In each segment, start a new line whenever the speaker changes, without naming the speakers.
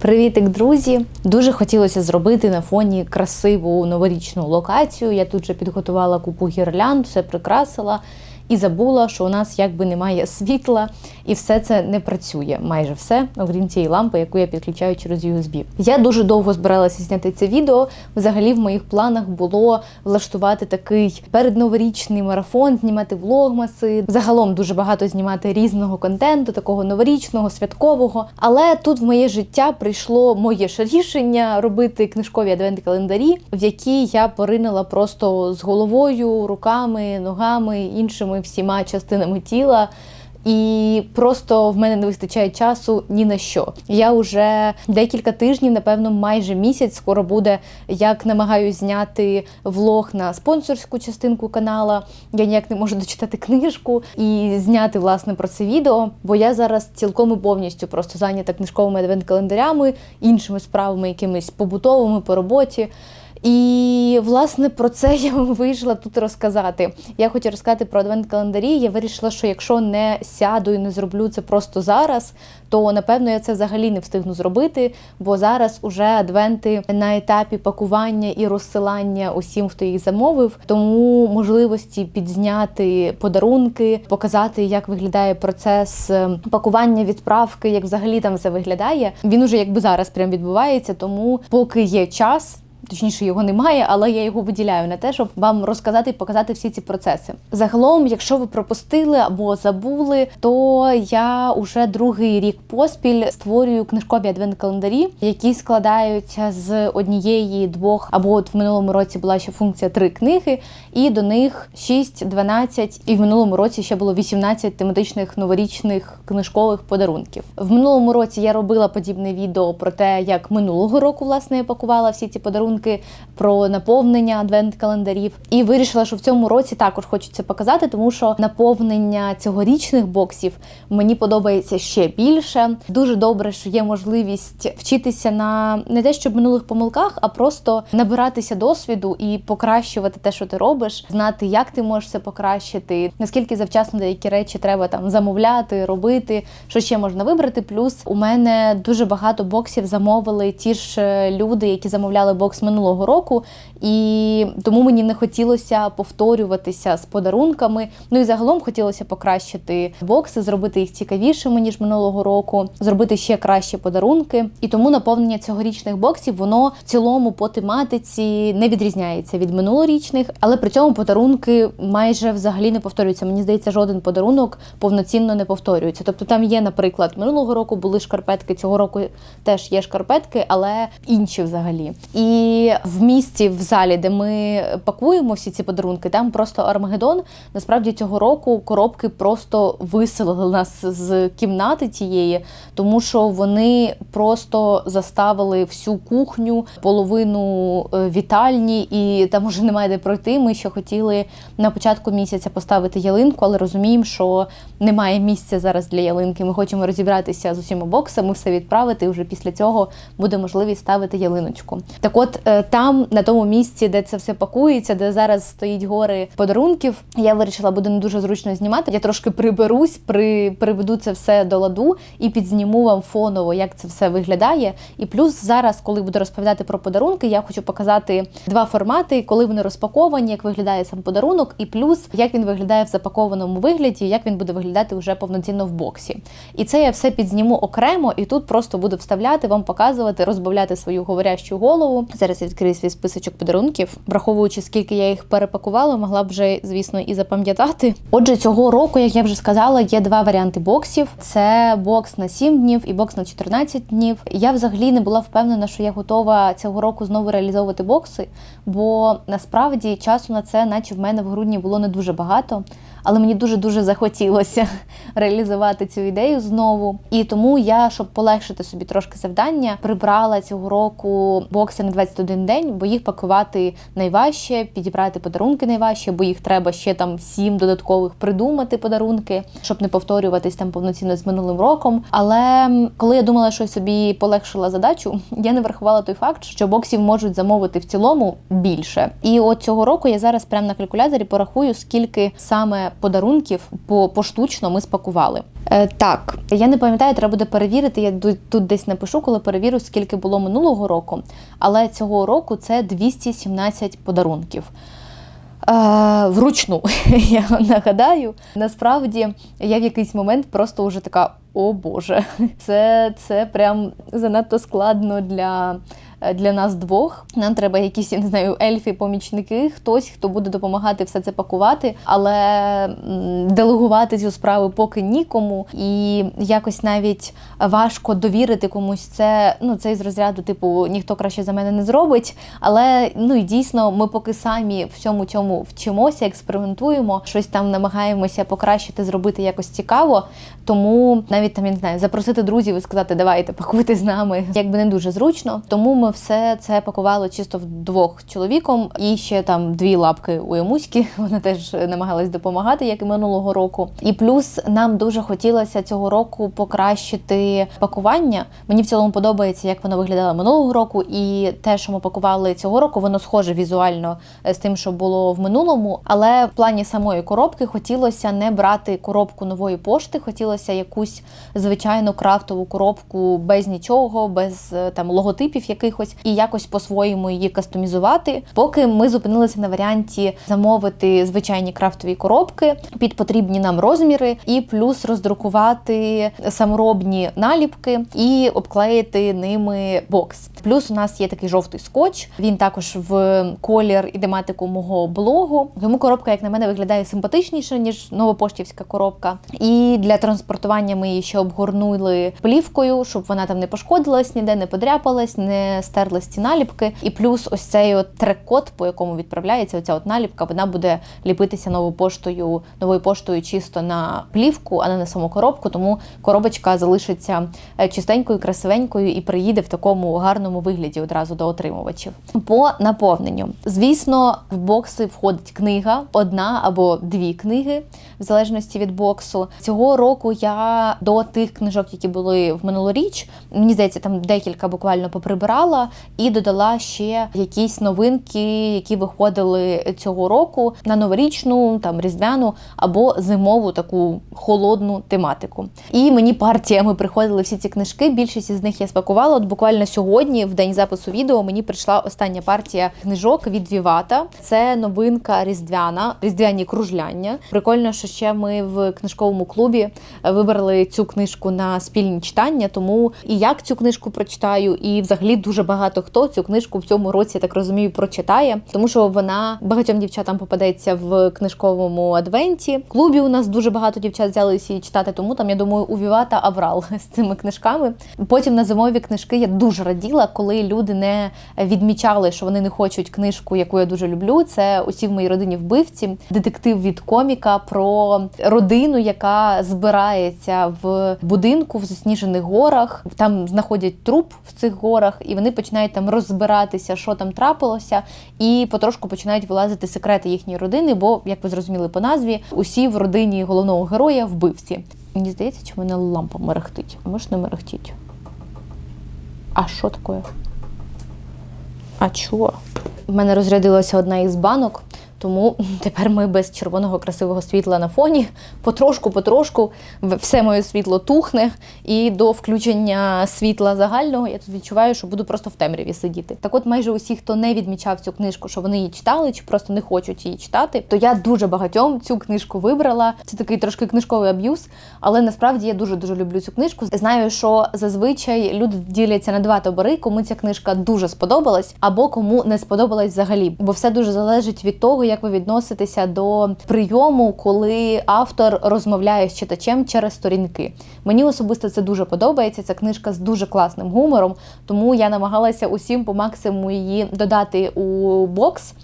Привітик, друзі! Дуже хотілося зробити на фоні красиву новорічну локацію. Я тут же підготувала купу гірлянд, все прикрасила і забула, що у нас якби немає світла, і все це не працює. Майже все, окрім цієї лампи, яку я підключаю через USB. Я дуже довго збиралася зняти це відео. Взагалі, в моїх планах було влаштувати такий передноворічний марафон, знімати влогмаси. Загалом дуже багато знімати різного контенту, такого новорічного, святкового. Але тут в моє життя прийшло моє ж рішення робити книжкові адвент календарі, в які я поринула просто з головою, руками, ногами, іншими всіма частинами тіла. І просто в мене не вистачає часу ні на що. Я вже декілька тижнів, напевно, майже місяць скоро буде, як намагаюся зняти влог на спонсорську частинку канала. Я ніяк не можу дочитати книжку і зняти власне про це відео, бо я зараз цілком і повністю просто зайнята книжковими адвент-календарями, іншими справами, якимись побутовими по роботі. І власне про це я вийшла тут розказати. Я хочу розказати про адвент-календарі. Я вирішила, що якщо не сяду і не зроблю це просто зараз, то напевно я це взагалі не встигну зробити, бо зараз уже адвенти на етапі пакування і розсилання усім, хто їх замовив. Тому можливості підзняти подарунки, показати, як виглядає процес е, пакування відправки, як взагалі там все виглядає. Він уже якби зараз прям відбувається, тому поки є час. Точніше, його немає, але я його виділяю на те, щоб вам розказати і показати всі ці процеси. Загалом, якщо ви пропустили або забули, то я уже другий рік поспіль створюю книжкові адвент-календарі, які складаються з однієї, двох, або от в минулому році була ще функція три книги, і до них 6, 12, і в минулому році ще було 18 тематичних новорічних книжкових подарунків. В минулому році я робила подібне відео про те, як минулого року власне я пакувала всі ці подарунки про наповнення адвент-календарів. І вирішила, що в цьому році також хочеться показати, тому що наповнення цьогорічних боксів мені подобається ще більше. Дуже добре, що є можливість вчитися на не те, щоб минулих помилках, а просто набиратися досвіду і покращувати те, що ти робиш, знати, як ти можеш це покращити, наскільки завчасно деякі речі треба там замовляти, робити, що ще можна вибрати. Плюс у мене дуже багато боксів замовили ті ж е, люди, які замовляли бокс минулого року, і тому мені не хотілося повторюватися з подарунками. Ну і загалом хотілося покращити бокси, зробити їх цікавішими ніж минулого року, зробити ще кращі подарунки. І тому наповнення цьогорічних боксів воно в цілому по тематиці не відрізняється від минулорічних, але при цьому подарунки майже взагалі не повторюються. Мені здається, жоден подарунок повноцінно не повторюється. Тобто там є, наприклад, минулого року були шкарпетки, цього року теж є шкарпетки, але інші взагалі. І в місті, в залі, де ми пакуємо всі ці подарунки, там просто Армагеддон. Насправді цього року коробки просто виселили нас з кімнати тієї, тому що вони просто заставили всю кухню, половину е, вітальні, і там уже немає де пройти. Ми ще хотіли на початку місяця поставити ялинку, але розуміємо, що немає місця зараз для ялинки. Ми хочемо розібратися з усіма боксами, все відправити. і Вже після цього буде можливість ставити ялиночку. Так, от там, на тому місці, де це все пакується, де зараз стоїть гори подарунків, я вирішила, буде не дуже зручно знімати. Я трошки приберусь, при приведу це все до ладу і підзніму вам фоново, як це все виглядає. І плюс зараз, коли буду розповідати про подарунки, я хочу показати два формати, коли вони розпаковані, як виглядає сам подарунок, і плюс як він виглядає в запакованому вигляді, як він буде виглядати вже повноцінно в боксі. І це я все підзніму окремо, і тут просто буду вставляти, вам показувати, розбавляти свою говорящу голову. Зараз я відкрию свій списочок подарунків, враховуючи скільки я їх перепакувала, могла б вже, звісно, і запам'ятати. Отже, цього року, як я вже сказала, є два варіанти боксів: це бокс на 7 днів і бокс на 14 днів. Я взагалі не була впевнена, що я готова цього року знову реалізовувати бокси, бо насправді часу на це, наче в мене в грудні було не дуже багато. Але мені дуже дуже захотілося реалізувати цю ідею знову. І тому я, щоб полегшити собі трошки завдання, прибрала цього року бокси на 21 день, бо їх пакувати найважче, підібрати подарунки найважче, бо їх треба ще там сім додаткових придумати подарунки, щоб не повторюватись там повноцінно з минулим роком. Але коли я думала, що собі полегшила задачу, я не врахувала той факт, що боксів можуть замовити в цілому більше. І от цього року я зараз прямо на калькуляторі порахую, скільки саме подарунків по поштучно ми спакували. Е, так, я не пам'ятаю, треба буде перевірити. Я тут десь напишу, коли перевірю, скільки було минулого року. Але цього року це 217 подарунків. Е, вручну, я нагадаю. Насправді я в якийсь момент просто вже така: о Боже, це, це прям занадто складно для. Для нас двох нам треба якісь я не знаю ельфі, помічники, хтось, хто буде допомагати все це пакувати, але делегувати цю справу поки нікому, і якось навіть важко довірити комусь це. Ну це із розряду, типу, ніхто краще за мене не зробить. Але ну і дійсно, ми поки самі всьому цьому вчимося, експериментуємо, щось там намагаємося покращити, зробити якось цікаво. Тому навіть там я не знаю, запросити друзів і сказати, давайте пакуйте з нами, якби не дуже зручно. Тому ми все це пакували чисто вдвох чоловіком, і ще там дві лапки у Ямуськи. Вона теж намагалась допомагати, як і минулого року. І плюс нам дуже хотілося цього року покращити пакування. Мені в цілому подобається, як воно виглядало минулого року, і те, що ми пакували цього року, воно схоже візуально е, з тим, що було в минулому. Але в плані самої коробки хотілося не брати коробку нової пошти, хотілося якусь звичайну крафтову коробку без нічого, без е, там логотипів якихось, і якось по-своєму її кастомізувати. Поки ми зупинилися на варіанті замовити звичайні крафтові коробки під потрібні нам розміри, і плюс роздрукувати саморобні наліпки і обклеїти ними бокс. Плюс у нас є такий жовтий скотч. Він також в колір і тематику мого блогу. Тому коробка, як на мене, виглядає симпатичніше ніж новопоштівська коробка. І для транспортування ми її ще обгорнули плівкою, щоб вона там не пошкодилась, ніде не подряпалась, не стерлась ці наліпки. І плюс ось цей от трек-код, по якому відправляється оця от наліпка, вона буде ліпитися новою поштою, новою поштою чисто на плівку, а не на саму коробку. Тому коробочка залишиться е, чистенькою, красивенькою і приїде в такому гарному вигляді одразу до отримувачів. По наповненню, звісно, в бокси входить книга, одна або дві книги, в залежності від боксу. Цього року я до тих книжок, які були в минулоріч, мені здається, там декілька буквально поприбирала і додала ще якісь новинки, які виходили цього року на новорічну, там різдвяну або зимову таку холодну тематику. І мені партіями приходили всі ці книжки. Більшість із них я спакувала. От буквально сьогодні, в день запису відео, мені прийшла остання партія книжок від Вівата. Це новинка різдвяна, різдвяні кружляння. Прикольно, що ще ми в книжковому клубі вибрали цю книжку на спільні читання. Тому і як цю книжку прочитаю, і взагалі дуже багато хто цю книжку в цьому році, я так розумію, прочитає, тому що вона багатьом дівчатам попадеться в книжковому адвенті. В клубі у нас дуже багато дівчат взялися читати, тому там я думаю, у Вівата аврал з цими книжками. Потім на зимові книжки я дуже раділа, коли люди не відмічали, що вони не хочуть книжку, яку я дуже люблю. Це усі в моїй родині вбивці, детектив від коміка про родину, яка збирається в будинку в засніжених горах. Там знаходять труп в цих горах, і вони починають там розбиратися, що там трапилося, і потрошку починають вилазити секрети їхньої родини. Бо, як ви зрозуміли по назві, усі в родині головного героя вбивці. Мені здається, чи в мене лампа мерехтить. Може не мерехтіть? А що таке? А чого? В мене розрядилася одна із банок, тому тепер ми без червоного красивого світла на фоні. Потрошку, потрошку все моє світло тухне, і до включення світла загального я тут відчуваю, що буду просто в темряві сидіти. Так от, майже усі, хто не відмічав цю книжку, що вони її читали, чи просто не хочуть її читати, то я дуже багатьом цю книжку вибрала. Це такий трошки книжковий аб'юз, але насправді я дуже дуже люблю цю книжку. Знаю, що зазвичай люди діляться на два табори, кому ця книжка дуже сподобалась, або кому не сподобалась взагалі. Бо все дуже залежить від того, як ви відноситеся до прийому, коли автор розмовляє з читачем через сторінки. Мені особисто це дуже подобається. Ця книжка з дуже класним гумором, тому я намагалася усім по максимуму її додати у бокс,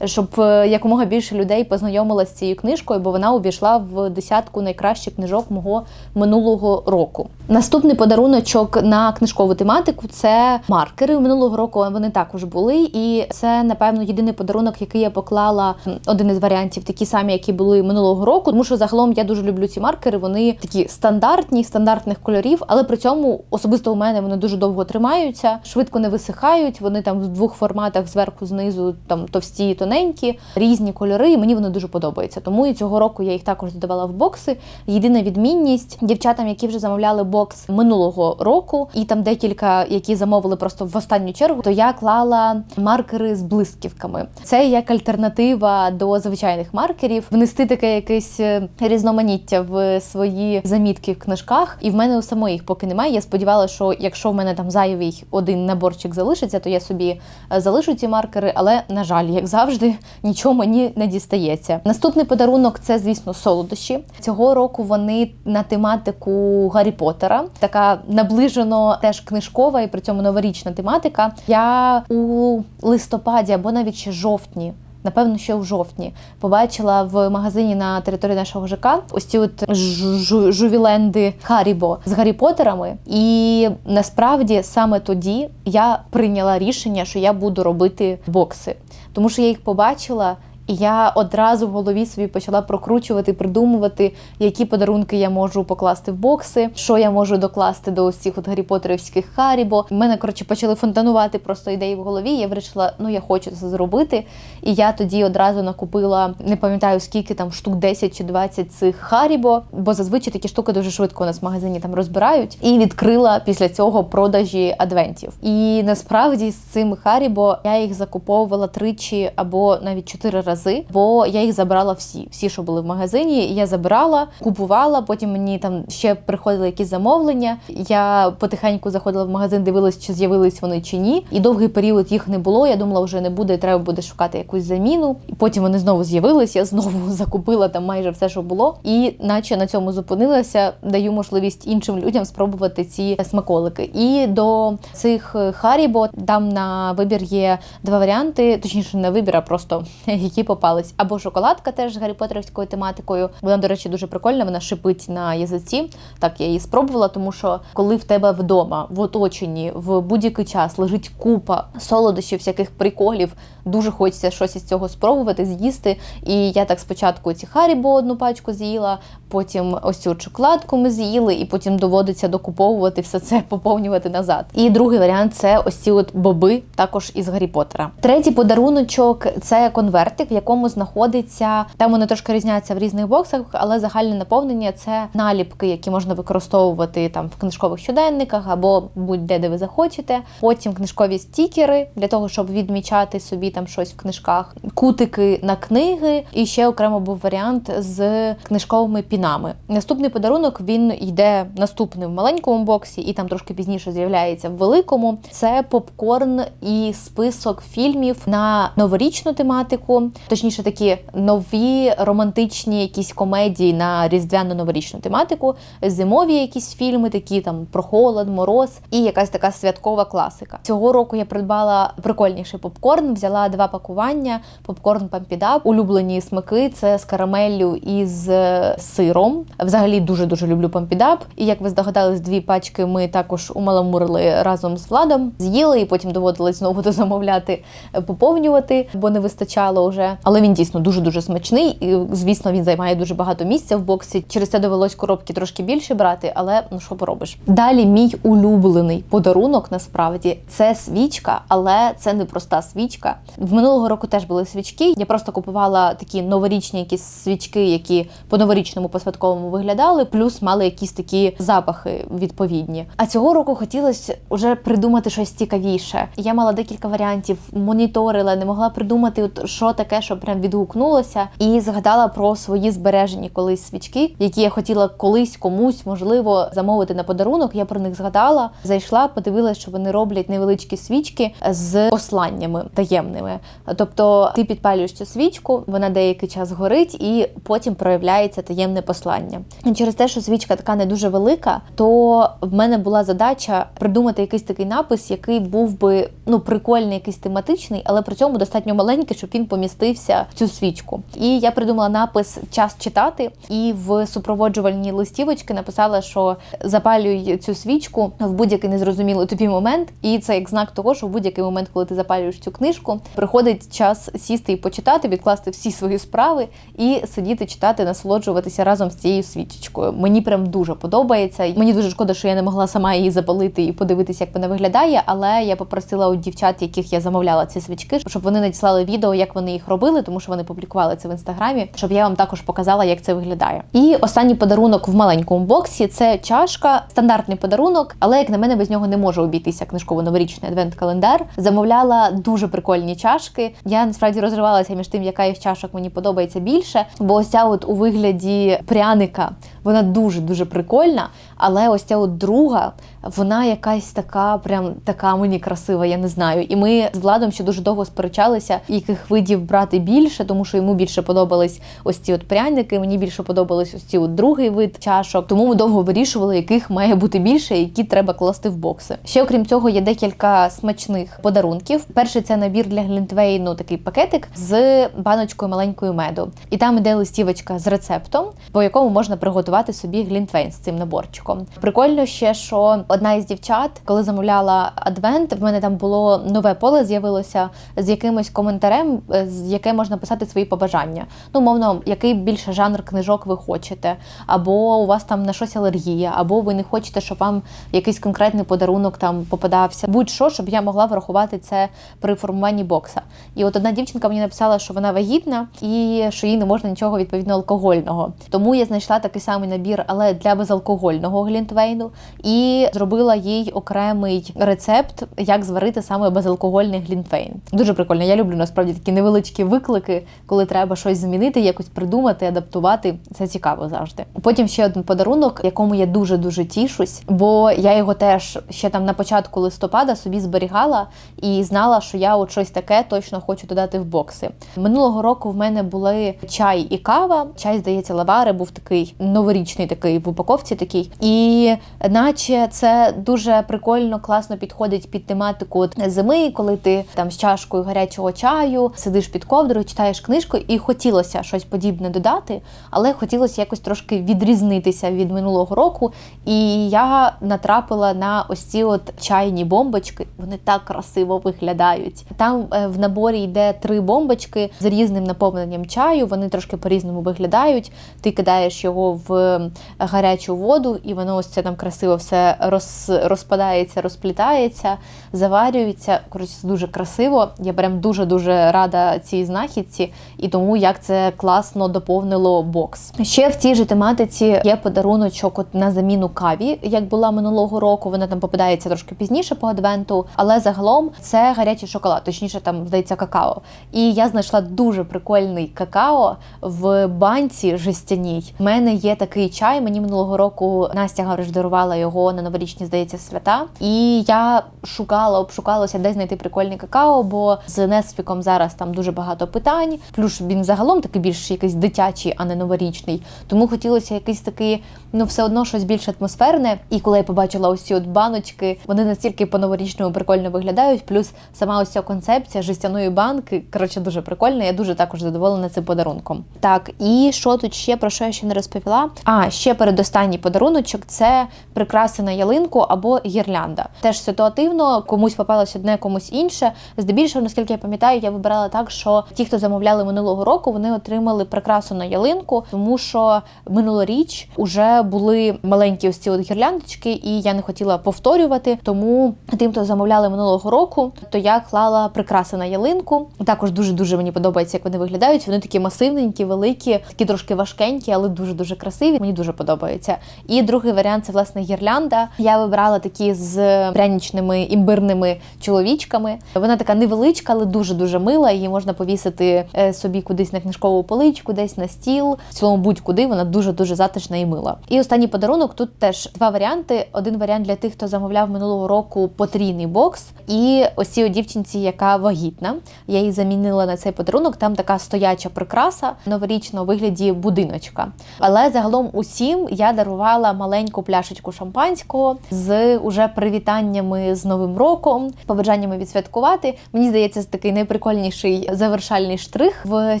щоб е, якомога більше людей познайомилася з цією книжкою, бо вона увійшла в десятку найкращих книжок мого минулого року. Наступний подаруночок на книжкову тематику це маркери. Минулого року вони також були, і це напевно єдиний подарунок, який я поклала один із варіантів, такі самі, які були минулого року. Тому що загалом я дуже люблю ці маркери. Вони такі стандартні, стандартних кольорів, але при цьому особисто у мене вони дуже довго тримаються, швидко не висихають. Вони там в двох форматах зверху, знизу, там товсті, тоненькі, різні кольори. І мені вони дуже подобаються. Тому і цього року я їх також додавала в бокси. Єдина відмінність дівчатам, які вже замовляли бокс минулого року, і там декілька, які замовили просто в останню чергу, то я клала маркери з блисківками. Це як альтернатива до звичайних маркерів. Внести таке якесь е, різноманіття в свої замітки в книжках. І в мене у самої їх поки немає. Я сподівалася, що якщо в мене там зайвий один наборчик залишиться, то я собі е, залишу ці маркери, але на жаль, як завжди, нічого мені не дістається. Наступний подарунок це, звісно, солодощі. Цього року вони на тематику Гаррі Поттера. Така наближено теж книжкова і при цьому новорічна тематика. Я у листопаді або навіть ще жовтні. Напевно, ще у жовтні побачила в магазині на території нашого ЖК ось ці от жу- жу- жувіленди Харібо з Гаррі Поттерами. І насправді саме тоді я прийняла рішення, що я буду робити бокси, тому що я їх побачила. І я одразу в голові собі почала прокручувати, придумувати, які подарунки я можу покласти в бокси, що я можу докласти до цих от гарріпотерівських харібо. У мене коротше почали фонтанувати просто ідеї в голові. Я вирішила, ну я хочу це зробити. І я тоді одразу накупила, не пам'ятаю скільки там штук 10 чи 20 цих харібо, бо зазвичай такі штуки дуже швидко у нас в магазині там розбирають. І відкрила після цього продажі адвентів. І насправді з цими харібо я їх закуповувала тричі або навіть чотири рази, бо я їх забрала всі, всі, що були в магазині. Я забирала, купувала. Потім мені там ще приходили якісь замовлення. Я потихеньку заходила в магазин, дивилась, чи з'явились вони чи ні. І довгий період їх не було. Я думала, вже не буде, треба буде шукати якусь заміну. І потім вони знову з'явились. Я знову закупила там майже все, що було, і наче на цьому зупинилася. Даю можливість іншим людям спробувати ці смаколики. І до цих Харібо там на вибір є два варіанти, точніше, не вибір, а просто які попались. Або шоколадка теж з гарріпотерівською тематикою. Вона, до речі, дуже прикольна. Вона шипить на язиці. Так я її спробувала, тому що коли в тебе вдома в оточенні в будь-який час лежить купа солодощів, всяких приколів, дуже хочеться щось із цього спробувати, з'їсти. І я так спочатку ці харібо одну пачку з'їла, потім ось цю шоколадку ми з'їли, і потім доводиться докуповувати все це, поповнювати назад. І другий варіант це ось ці от боби, також із Гаррі Поттера. Третій подаруночок це конвертик, якому знаходиться там вони трошки різняться в різних боксах, але загальне наповнення це наліпки, які можна використовувати там в книжкових щоденниках або будь-де, де ви захочете. Потім книжкові стікери для того, щоб відмічати собі там щось в книжках, кутики на книги, і ще окремо був варіант з книжковими пінами. Наступний подарунок він йде наступний в маленькому боксі, і там трошки пізніше з'являється в великому. Це попкорн і список фільмів на новорічну тематику, точніше, такі нові романтичні якісь комедії на різдвяно-новорічну тематику, зимові якісь фільми, такі там про холод, мороз, і якась така святкова класика. Цього року я придбала прикольніший попкорн, взяла два пакування: попкорн пампідап, улюблені смаки це з карамеллю і з е, сиром. Взагалі дуже дуже люблю пампідап. І як ви здогадались, дві пачки ми також умаламурили разом з владом, з'їли, і потім доводилось знову дозамовляти, е, поповнювати, бо не вистачало вже. Але він дійсно дуже дуже смачний. І звісно, він займає дуже багато місця в боксі. Через це довелось коробки трошки більше брати, але ну що поробиш. Далі мій улюблений подарунок насправді це свічка, але це не проста свічка. В минулого року теж були свічки. Я просто купувала такі новорічні якісь свічки, які по новорічному по святковому виглядали, плюс мали якісь такі запахи відповідні. А цього року хотілося вже придумати щось цікавіше. Я мала декілька варіантів, моніторила, не могла придумати, от що таке, що прям відгукнулося, і згадала про свої збережені колись свічки, які я хотіла колись комусь можливо замовити на подарунок. Я про них згадала, зайшла, подивилася, що вони роблять невеличкі свічки з посланнями таємними. Тобто ти підпалюєш цю свічку, вона деякий час горить, і потім проявляється таємне послання. І Через те, що свічка така не дуже велика, то в мене була задача придумати якийсь такий напис, який був би ну прикольний, якийсь тематичний, але при цьому достатньо маленький, щоб він помістив втілився в цю свічку. І я придумала напис Час читати, і в супроводжувальній листівочці написала, що запалюй цю свічку в будь-який незрозумілий тобі момент, і це як знак того, що в будь-який момент, коли ти запалюєш цю книжку, приходить час сісти і почитати, відкласти всі свої справи і сидіти, читати, насолоджуватися разом з цією свічечкою. Мені прям дуже подобається. Мені дуже шкода, що я не могла сама її запалити і подивитися, як вона виглядає. Але я попросила у дівчат, яких я замовляла ці свічки, щоб вони надіслали відео, як вони їх робили, тому що вони публікували це в інстаграмі, щоб я вам також показала, як це виглядає. І останній подарунок в маленькому боксі це чашка, стандартний подарунок, але як на мене без нього не може обійтися книжково-новорічний адвент-календар. Замовляла дуже прикольні чашки. Я насправді розривалася між тим, яка із чашок мені подобається більше, бо ось ця от у вигляді пряника вона дуже дуже прикольна. Але ось ця от друга, вона якась така, прям така мені красива, я не знаю. І ми з владом ще дуже довго сперечалися, яких видів брати більше, тому що йому більше подобались ось ці от пряники. Мені більше подобались ось ці от другий вид чашок. Тому ми довго вирішували, яких має бути більше, які треба класти в бокси. Ще окрім цього, є декілька смачних подарунків. Перший це набір для глінтвейну, такий пакетик з баночкою маленькою меду. І там іде листівочка з рецептом, по якому можна приготувати собі глінтвейн з цим наборчиком. Прикольно ще, що одна із дівчат, коли замовляла адвент, в мене там було нове поле, з'явилося з якимось коментарем, е, з яке можна писати свої побажання. Ну, мовно, який більше жанр книжок ви хочете, або у вас там на щось алергія, або ви не хочете, щоб вам якийсь конкретний подарунок там попадався. Будь-що, щоб я могла врахувати це при формуванні бокса. І от одна дівчинка мені написала, що вона вагітна і що їй не можна нічого відповідно алкогольного. Тому я знайшла такий самий набір, але для безалкогольного глінтвейну, і зробила їй окремий рецепт, як зварити саме безалкогольний глінтвейн. Дуже прикольно. Я люблю насправді такі невеличкі виклики, коли треба щось змінити, якось придумати, адаптувати. Це цікаво завжди. Потім ще один подарунок, якому я дуже дуже тішусь, бо я його теж ще там на початку листопада собі зберігала і знала, що я от щось таке точно хочу додати в бокси. Минулого року в мене були чай і кава. Чай, здається, лавари був такий новорічний, такий в упаковці такий. І наче це дуже прикольно, класно підходить під тематику зими, коли ти там з чашкою гарячого чаю сидиш під ковдрою, читаєш книжку, і хотілося щось подібне додати, але хотілося якось трошки відрізнитися від минулого року. І я натрапила на ось ці от чайні бомбочки. Вони так красиво виглядають. Там е, в наборі йде три бомбочки з різним наповненням чаю. Вони трошки по-різному виглядають. Ти кидаєш його в гарячу воду, і воно ось це там красиво все роз, розпадається, розплітається, заварюється. Коротше, це дуже красиво. Я прям дуже дуже рада цій знахідці і тому як це класно доповнило бокс. Ще в цій же тематиці є подаруночок от на заміну каві, як була минулого року. Вона там попадається трошки пізніше по адвенту, але загалом це гарячий шоколад, точніше, там здається какао. І я знайшла дуже прикольний какао в банці жестяній. У мене є такий чай. Мені минулого року Настя Гавриш дарувала його на новорічні, здається, свята. І я шукала, обшукалася, де знайти прикольний какао, бо з Несфіком зараз там дуже багато питань. Плюс він загалом такий більш якийсь дитячий, а не новорічний. Тому хотілося якийсь такий, ну все одно щось більш атмосферне. І коли я побачила ось от баночки, вони настільки по-новорічному прикольно виглядають. Плюс сама ось ця концепція жестяної банки. Коротше, дуже прикольна. Я дуже також задоволена цим подарунком. Так, і що тут ще про що я ще не розповіла? А ще передостанній подаруночок це прикраси на або гірлянда. Теж ситуативно, комусь попалось одне, комусь інше. Здебільшого, наскільки я пам'ятаю, я вибирала так, що ті, хто замовляли минулого року, вони отримали прикрасу на ялинку, тому що минулоріч уже були маленькі ось ці от гірляндочки, і я не хотіла повторювати. Тому тим, хто замовляли минулого року, то я клала прикраси на ялинку. Також дуже дуже мені подобається, як вони виглядають. Вони такі масивненькі, великі, такі трошки важкенькі, але дуже дуже красиві. Мені дуже подобається. І другий варіант це власне гірлянда. Я вибрала такі з прянічними імбирними чоловічками. Вона така невеличка, але дуже дуже мила. Її можна повісити е, собі кудись на книжкову поличку, десь на стіл. В цілому будь-куди вона дуже дуже затишна і мила. І останній подарунок тут теж два варіанти. Один варіант для тих, хто замовляв минулого року потрійний бокс, і ось цій дівчинці, яка вагітна. Я її замінила на цей подарунок. Там така стояча прикраса новорічного вигляді будиночка. Але загалом усім я дарувала маленьку пляшечку шампанського з уже привітаннями з Новим роком, побажаннями відсвяткувати. Мені здається, це такий найприкольніший завершальний штрих в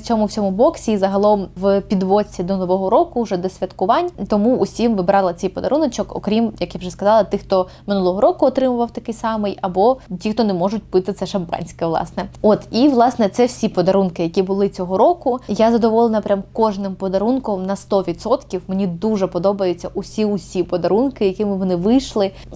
цьому всьому боксі і загалом в підводці до нового року, вже до святкувань. Тому усім вибрала цей подаруночок, окрім як я вже сказала, тих, хто минулого року отримував такий самий, або ті, хто не можуть пити це шампанське, власне. От і власне це всі подарунки, які були цього року. Я задоволена прям кожним подарунком на 100%. Мені дуже подобаються усі усі подарунки, якими вони вийшли,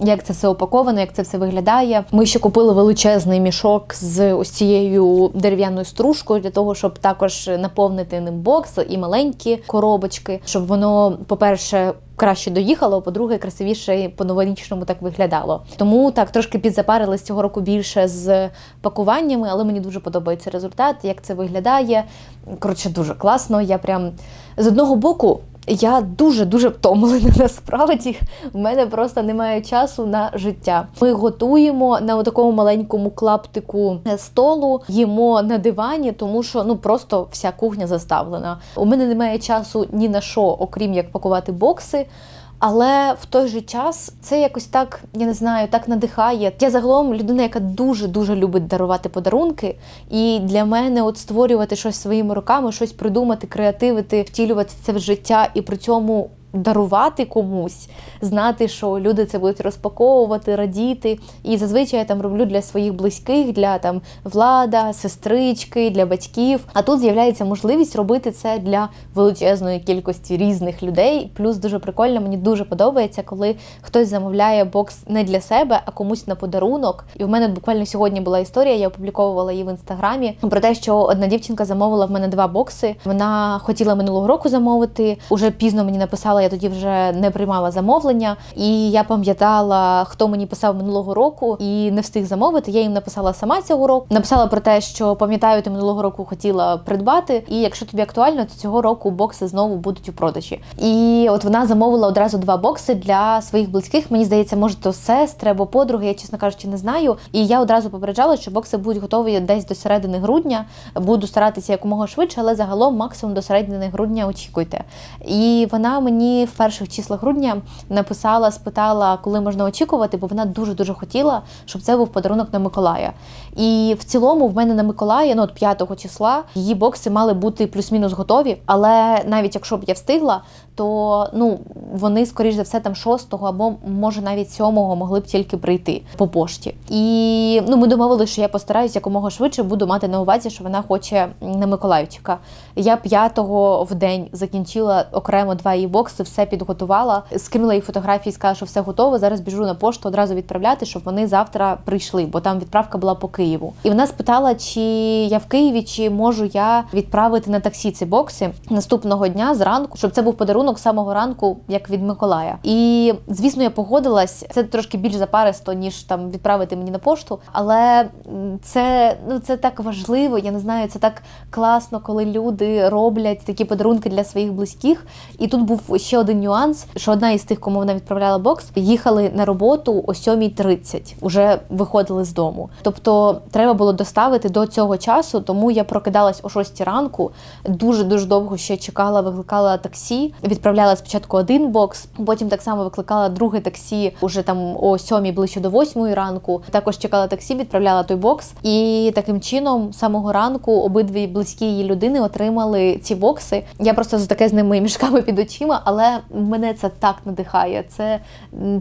як це все опаковано, як це все виглядає. Ми ще купили величезний мішок з ось цією дерев'яною стружкою для того, щоб також наповнити ним бокс і маленькі коробочки, щоб воно, по-перше, краще доїхало, по-друге, красивіше по новорічному так виглядало. Тому так трошки підзапарились цього року більше з пакуваннями, але мені дуже подобається результат, як це виглядає. Коротше, дуже класно. Я прям з одного боку. Я дуже дуже втомлена насправді. В мене просто немає часу на життя. Ми готуємо на такому маленькому клаптику столу, їмо на дивані, тому що ну просто вся кухня заставлена. У мене немає часу ні на що, окрім як пакувати бокси. Але в той же час це якось так, я не знаю, так надихає. Я загалом людина, яка дуже дуже любить дарувати подарунки. І для мене от створювати щось своїми руками, щось придумати, креативити, втілювати це в життя і при цьому. Дарувати комусь, знати, що люди це будуть розпаковувати, радіти. І зазвичай я там роблю для своїх близьких, для там влада, сестрички, для батьків. А тут з'являється можливість робити це для величезної кількості різних людей. Плюс дуже прикольно, мені дуже подобається, коли хтось замовляє бокс не для себе, а комусь на подарунок. І в мене буквально сьогодні була історія. Я опубліковувала її в інстаграмі про те, що одна дівчинка замовила в мене два бокси. Вона хотіла минулого року замовити. Уже пізно мені написала я тоді вже не приймала замовлення, і я пам'ятала, хто мені писав минулого року і не встиг замовити. Я їм написала сама цього року. Написала про те, що пам'ятаю, ти минулого року хотіла придбати. І якщо тобі актуально, то цього року бокси знову будуть у продажі. І от вона замовила одразу два бокси для своїх близьких. Мені здається, може то сестри або подруги. Я чесно кажучи, не знаю. І я одразу попереджала, що бокси будуть готові десь до середини грудня. Буду старатися якомога швидше, але загалом максимум до середини грудня очікуйте. І вона мені в перших числах грудня написала, спитала, коли можна очікувати, бо вона дуже дуже хотіла, щоб це був подарунок на Миколая. І в цілому, в мене на Миколая, ну от 5 числа, її бокси мали бути плюс-мінус готові. Але навіть якщо б я встигла, то ну вони, скоріш за все, там 6-го або може навіть 7-го могли б тільки прийти по пошті. І ну ми домовилися, що я постараюсь якомога швидше буду мати на увазі, що вона хоче на Миколаївчика. Я 5-го в день закінчила окремо два її бокси, все підготувала, скинула їй фотографії, сказала, що все готово. Зараз біжу на пошту одразу відправляти, щоб вони завтра прийшли, бо там відправка була по Києву. І вона спитала, чи я в Києві, чи можу я відправити на таксі ці бокси наступного дня зранку, щоб це був подарунок самого ранку, як від Миколая. І звісно, я погодилась. Це трошки більш запаристо, ніж там відправити мені на пошту. Але це ну це так важливо. Я не знаю, це так класно, коли люди роблять такі подарунки для своїх близьких. І тут був ще один нюанс: що одна із тих, кому вона відправляла бокс, їхали на роботу о 7.30, Уже виходили з дому. Тобто треба було доставити до цього часу, тому я прокидалась о 6 ранку. Дуже дуже довго ще чекала, викликала таксі. Відправляла спочатку один бокс, потім так само викликала друге таксі уже там о 7 ближче до 8 ранку. Також чекала таксі, відправляла той бокс. І таким чином, самого ранку, обидві близькі її людини отримали ці бокси. Я просто з таке з ними мішками під очима, але мене це так надихає. Це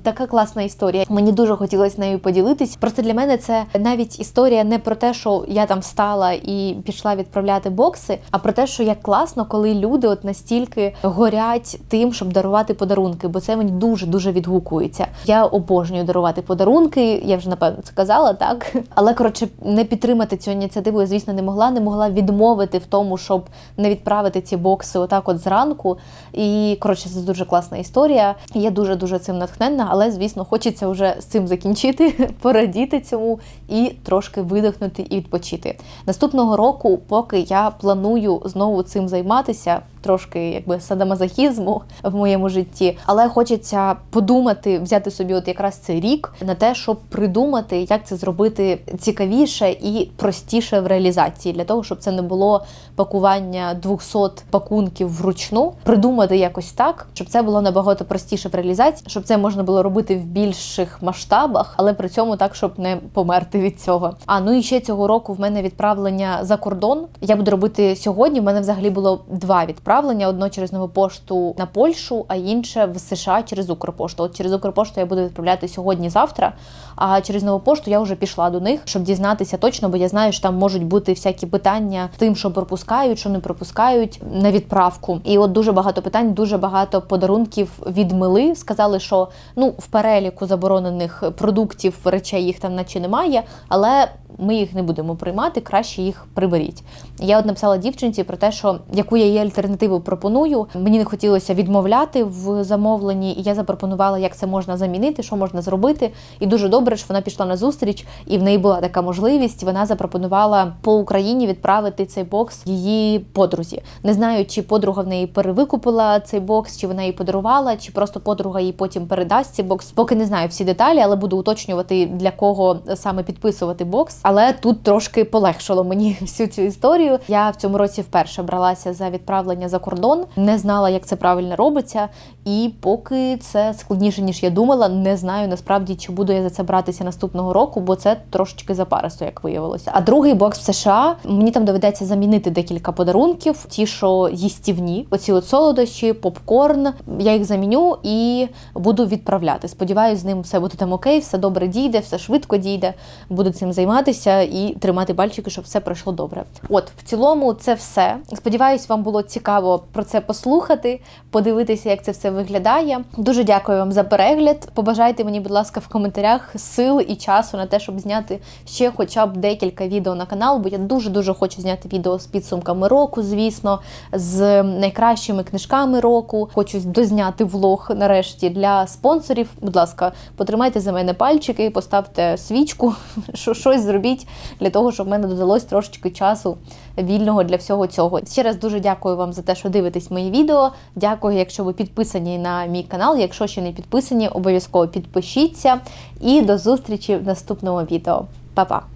така класна історія. Мені дуже хотілося нею поділитись. Просто для мене це навіть історія не про те, що я там стала і пішла відправляти бокси, а про те, що як класно, коли люди от настільки горять тим, щоб дарувати подарунки, бо це мені дуже дуже відгукується. Я обожнюю дарувати подарунки. Я вже напевно це казала, так але коротше не підтримати цю ініціативу. Я звісно не могла, не могла відмовити в тому, щоб не відправити ці бокси отак, от зранку. І коротше, це дуже класна історія. Я дуже дуже цим натхненна, але звісно, хочеться вже з цим закінчити, порадіти цьому і трошки видихнути і відпочити. Наступного року, поки я планую знову цим займатися трошки якби садомазохізму в моєму житті. Але хочеться подумати, взяти собі от якраз цей рік на те, щоб придумати, як це зробити цікавіше і простіше в реалізації, для того, щоб це не було пакування 200 пакунків вручну, придумати якось так, щоб це було набагато простіше в реалізації, щоб це можна було робити в більших масштабах, але при цьому так, щоб не померти від цього. А ну і ще цього року в мене відправлення за кордон. Я буду робити сьогодні. В мене взагалі було два відправлення: одно через нову пошту на Польщу, а інше в США через Укрпошту. От через Укрпошту я буду відправляти сьогодні-завтра. А через нову пошту я вже пішла до них, щоб дізнатися точно, бо я знаю, що там можуть бути всякі питання тим, що пропускають, що не пропускають на відправку. І от дуже багато питань, дуже багато подарунків відмили. Сказали, що ну в переліку заборонених продуктів речей їх там наче немає, але ми їх не будемо приймати, краще їх приберіть. Я от написала дівчинці про те, що яку я їй альтернативу пропоную. Мені не хотілося відмовляти в замовленні, і я запропонувала, як це можна замінити, що можна зробити. І дуже добре, що вона пішла на зустріч, і в неї була така можливість. Вона запропонувала по Україні відправити цей бокс її подрузі. Не знаю, чи подруга в неї перевикупила цей бокс, чи вона її подарувала, чи просто подруга їй потім передасть цей бокс. Поки не знаю всі деталі, але буду уточнювати для кого саме підписувати бокс. Але тут трошки полегшило мені всю цю історію. Я в цьому році вперше бралася за відправлення за кордон, не знала, як це правильно робиться. І поки це складніше ніж я думала, не знаю насправді, чи буду я за це братися наступного року, бо це трошечки запаристо, як виявилося. А другий бокс в США мені там доведеться замінити декілька подарунків, ті, що їстівні, оці от солодощі, попкорн. Я їх заміню і буду відправляти. Сподіваюсь, з ним все буде там окей, все добре дійде, все швидко дійде. Буду цим займатися і тримати пальчики, щоб все пройшло добре. От в цілому, це все. Сподіваюсь, вам було цікаво про це послухати, подивитися, як це все виглядає. Дуже дякую вам за перегляд. Побажайте мені, будь ласка, в коментарях сил і часу на те, щоб зняти ще хоча б декілька відео на канал, бо я дуже дуже хочу зняти відео з підсумками року, звісно, з найкращими книжками року. Хочу дозняти влог нарешті для спонсорів. Будь ласка, потримайте за мене пальчики, поставте свічку, щось зробіть для того, щоб в мене додалось трошечки часу вільного для всього цього. Ще раз дуже дякую вам за те, що дивитесь мої відео. Дякую, якщо ви підписані на мій канал. Якщо ще не підписані, обов'язково підпишіться. І до зустрічі в наступному відео. Па-па!